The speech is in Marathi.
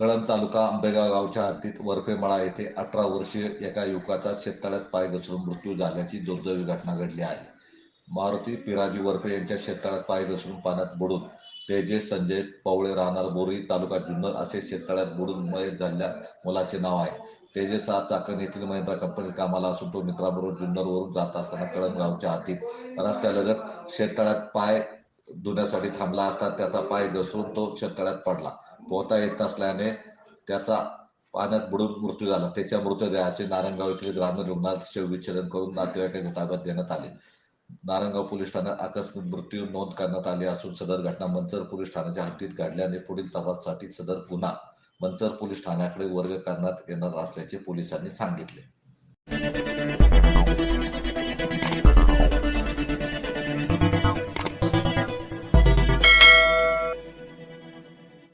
कळंब तालुका आंबेगाव गावच्या हद्दीत वरफेमळा येथे अठरा वर्षीय एका युवकाचा शेततळ्यात पाय घसरून मृत्यू झाल्याची दुर्दैवी घटना घडली आहे. मारुती पिराजी वरफे यांच्या शेततळ्यात पाय घसरून पाण्यात बुडून तेजेश संजय पवळे राहणार बोरी तालुका जुन्नर असे शेततळ्यात बुडून मयत झालेल्या मुलाचे नाव आहे. तेजस हा चाकण येथील महिंद्रा कंपनीत कामाला असून तो मित्राबरोबर जुन्नरवरून जात असताना कळंब गावच्या हातीत रस्त्यालगत शेततळ्यात पाय धुण्यासाठी थांबला असता त्याचा पाय घसरून तो शेततळ्यात पडला. पोहता येत नसल्याने त्याचा पाण्यात बुडून मृत्यू झाला. त्याच्या मृतदेहाचे नारायणगाव येथील ग्रामीण रुग्णालयात शवविच्छेदन करून नातेवाईकांच्या ताब्यात देण्यात आले. नारायणगाव पोलीस ठाण्यात आकस्मिक मृत्यू नोंद करण्यात आली असून सदर घटना मंचर पोलीस ठाण्याच्या हद्दीत घडल्याने पुढील तपासासाठी सदर गुन्हा मंचर पोलीस ठाण्याकडे वर्ग करण्यात येणार असल्याचे पोलिसांनी सांगितले.